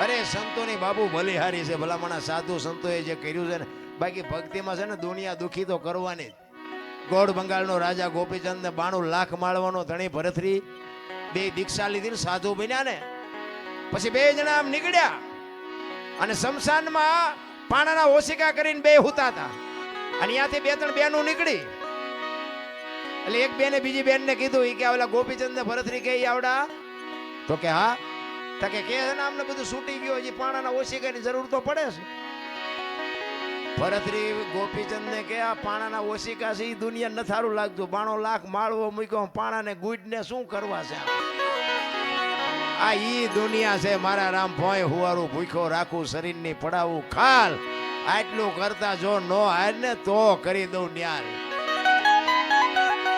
અરે, સંતોની બાબુ બલિહારી છે. ભલામણા સાધુ સંતોએ જે કર્યું છે ને, બાકી ભક્તિમાં છે ને, દુનિયા દુખી તો કરવાની જ. ગોળ બંગાળનો રાજા ગોપીચંદ બાણું લાખ માળવાનો ધણી ભરતરી બે દીક્ષા લીધી ને સાધુ બન્યા ને. પછી બે જણા આમ નીકળ્યા અને શમશાનમાં પાણાના ઓશિકા કરીને બે હુતા હતા. અને ત્યાંથી બે ત્રણ બેનો નીકળી. એટલે એક બેને બીજી બેનને કીધું એ કે ઓલા ગોપીચંદ ને ભરતરી કે આવડા? તો કે હા તો કે કે છે ને અમને બધું છૂટી ગયું હજી પાણાના ઓશિકાની જરૂર તો પડે છે. ભરતરી ગોપીચંદ ને કે આ પાણાના ઓશિકા છે એ દુનિયા ન સારું લાગતું. બાણો લાખ માળવો મૂક્યો પાણાને ગુડને શું કરવા છે? આ ઈ દુનિયા છે, મારા રામ ભોય હુવારું ભૂખ્યો રાખું, શરીરની પડાવું ખાલ. આટલું કરતા જો નો હાર ને તો કરી દઉં ન્યાલ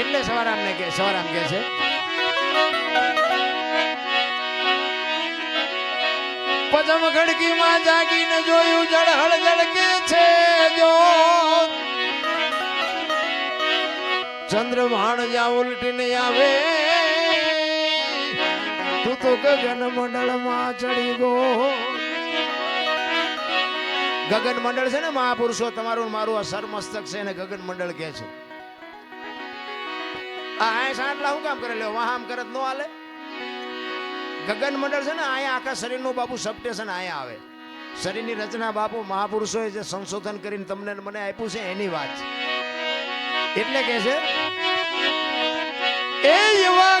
એટલે સવારામ ને કે સવારામ કે છે. પદમ ખડકીમાં જાગીને જોયું જળહળ જળકે છે જો. ચંદ્રભાણ જ્યાં ઉલટીને આવે, તું તો ગગન મંડળમાં ચડી ગો ગગન મંડળ છે ને મહાપુરુષો, તમારું મારું આ સરમસ્તક છે ને ગગન મંડળ કે છે. ગગન મંડળ છે ને અહીંયા આખા શરીરનું બાપુ સબસ્ટેશન અહીંયા આવે. શરીરની રચના બાપુ મહાપુરુષોએ જે સંશોધન કરીને તમને મને આપ્યું છે એની વાત. છે એટલે કે છે, એ એવા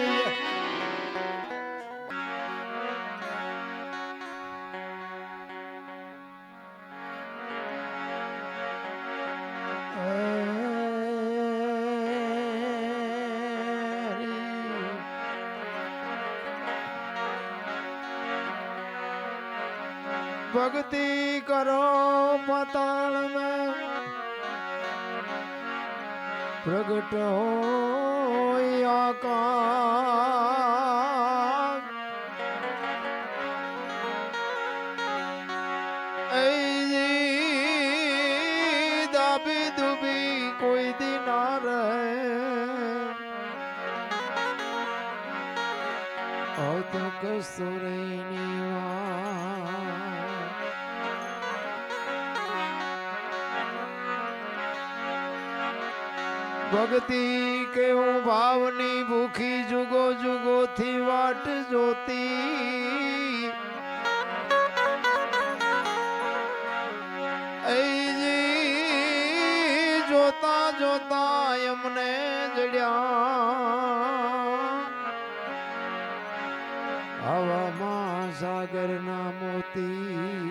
ભક્તિ કરો પતાળ में પ્રગટ હોય આકાશ. ભક્તિ કેવું ભાવની ભૂખી જુગો જુગો થી વાટ જોતી. જોતા જોતા એમને જડ્યા. હવામાં સાગરના મોતી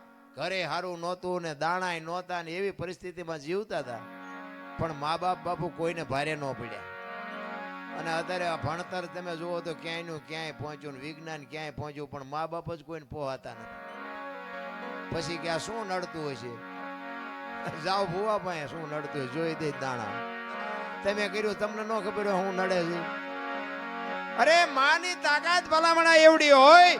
ઘરે સારું નહોતું ને દાણાય નહોતા ને એવી પરિસ્થિતિમાં જીવતા હતા. પણ મા બાપ બાપુ કોઈને ભારે ન પડ્યા. અને અત્યારે આ ભણતર તમે જુઓ તો ક્યાંયનું ક્યાંય પહોંચ્યું ને વિજ્ઞાન ક્યાંય પહોંચ્યું, પણ મા બાપ જ કોઈને પોહાતા નથી. પછી કે આ શું નડતું હોય છે? જાઓ ભુવા પાસે શું નડતું હોય જોઈ દે દાણા. તમે કર્યું, તમને ન ખબર હોય હું નડે છું. અરે, માની તાકાત ભલામણા એવડી હોય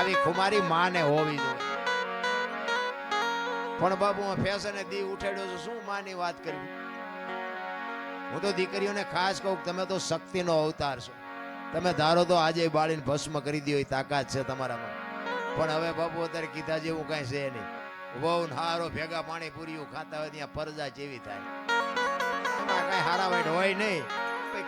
આવી ખુમારી માને હોવી જોઈએ. પણ બાબુ, હું ફેશને દી ઉઠાડ્યો છું, શું માની વાત કરવી? હું તો દીકરીઓને ખાસ કહું તમે તો શક્તિનો અવતાર છો. તમે ધારો તો આજે બાળીને ભસ્મ કરી દો એ તાકાત છે તમારામાં. પણ હવે બાપુ અત્યારે કીધા જેવું કાંઈ છે નહીં. ને હારો ભેગા પાણી પૂરીઓ ખાતા હોય, ત્યાં પરજા જેવી થાય. કઈ હારા હોય નહીં.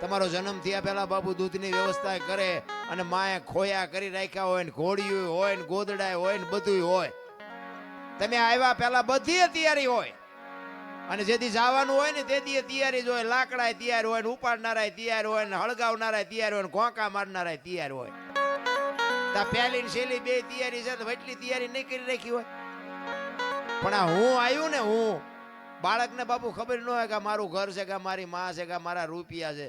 તમારો જન્મ થયા પહેલા બાપુ દૂધની વ્યવસ્થા કરે અને માએ ખોયા કરી રાખ્યા હોય ને ઘોડિયું હોય ને ગોદડાય હોય ને બધું હોય. તમે આવ્યા પહેલા બધી તૈયારી હોય. અને જેથી જવાનું હોય ને તેથી તૈયારી જ હોય. લાકડા તૈયાર હોય ને ઉપાડનારા તૈયાર હોય ને હળગાવનારા તૈયાર હોય ને ઘોંકા મારનારા તૈયાર હોય. તા પહેલી ને છેલ્લી બે તૈયારી છે તો એટલી તૈયારી નહીં કરી રાખી હોય. પણ આ હું આવ્યું ને હું, બાળકને બાપુ ખબર ન હોય કે મારું ઘર છે કે મારી માં છે કે મારા રૂપિયા છે.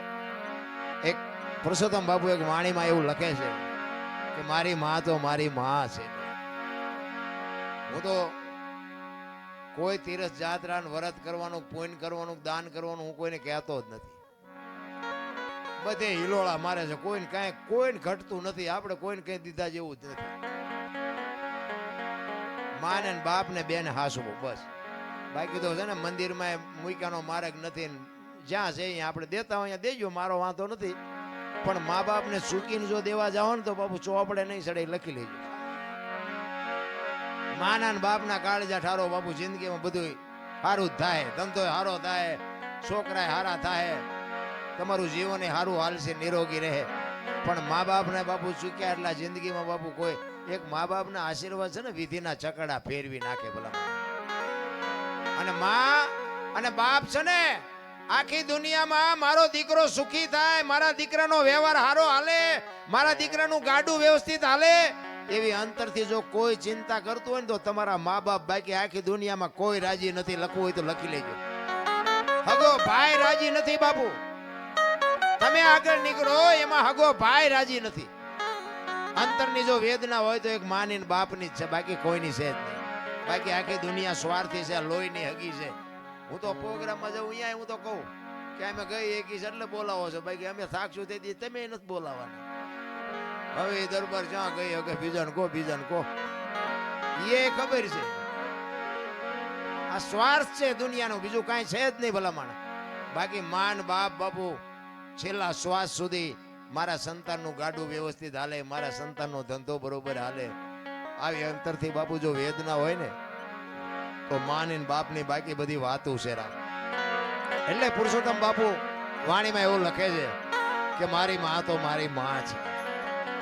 એક પુરુષોત્તમ બાપુ એક વાણીમાં એવું લખે છે કે મારી માં તો મારી માં છે. હું તો કોઈ તીરથ જાત્રા વ્રત કરવાનું, પુણ્ય કરવાનું, દાન કરવાનું હું કોઈને કહેતો જ નથી. બધે હિલોળા મારે છે. કોઈને કાંઈ, કોઈને ઘટતું નથી. આપણે કોઈને કઈ દીધા જેવું જ નથી. માને બાપ ને બેન હાસવું, બસ. બાકી તો છે ને મંદિરમાં મૂક્યાનો માર્ગ નથી જ્યાં છે, અહીંયા આપણે દેતા હોય, અહીંયા દેજો, મારો વાંધો નથી. પણ મા બાપને ચૂકીને જો દેવા જાઓ ને તો બાપુ ચોપડે નહીં સડે લખી લેજો. માના બાપના કાળજા ઠારો બાપુ જિંદગીમાં બધું સારું થાય, ધંધો સારો થાય છોકરા સારા થાય. તમારું જીવન સારું હાલશે, નિરોગી રહે. પણ મા બાપને બાપુ ચૂક્યા એટલા જિંદગીમાં બાપુ કોઈ એક મા બાપના આશીર્વાદ છે ને, વિધિના ચકડા ફેરવી નાખે ભલા અને મા અને બાપ છે ને આખી દુનિયામાં મારો દીકરો સુખી થાય, મારા દીકરાનો વ્યવહાર હારો હાલે, મારા દીકરાનું ગાડું વ્યવસ્થિત હાલે. એવી અંતરથી જો કોઈ ચિંતા કરતું હોય ને તો તમારા મા બાપ બાકી આખી દુનિયામાં કોઈ રાજી નથી, લખવું હોય તો લખી લેજો. હગો ભાઈ રાજી નથી બાપુ. તમે આગળ નીકળો, એમાં હગો ભાઈ રાજી નથી. અંતરની જો વેદના હોય તો એક માની બાપની જ છે, બાકી કોઈની છે જ નહીં. બાકી આખી દુનિયા સ્વાર્થી છે, લોહીની હગી છે. હું તો પ્રોગ્રામમાં જાઉં અહીંયા હું તો કહું કે અમે ગઈ એક એટલે બોલાવો છો. બાકી અમે થાકશું તેથી તમે નથી બોલાવાના. હવે દરબાર જ્યાં ગઈ, હવે બીજાને કહો બીજાને કહો. એ ખબર છે. આ સ્વાર્થ છે દુનિયાનો, બીજું કાંઈ છે જ નહીં ભલામણ. બાકી માન, બાપ, બાપુ, છેલ્લા શ્વાસ સુધી મારા સંતાનનું ગાડું વ્યવસ્થિત હાલે, મારા સંતાનનો ધંધો બરોબર હાલે. આવી અંતરથી બાપુ જો વેદના હોય ને તો માની ને બાપની બાકી બધી વાતો છે એટલે પુરુષોત્તમ બાપુ વાણીમાં એવું લખે છે કે મારી માં તો મારી માં છે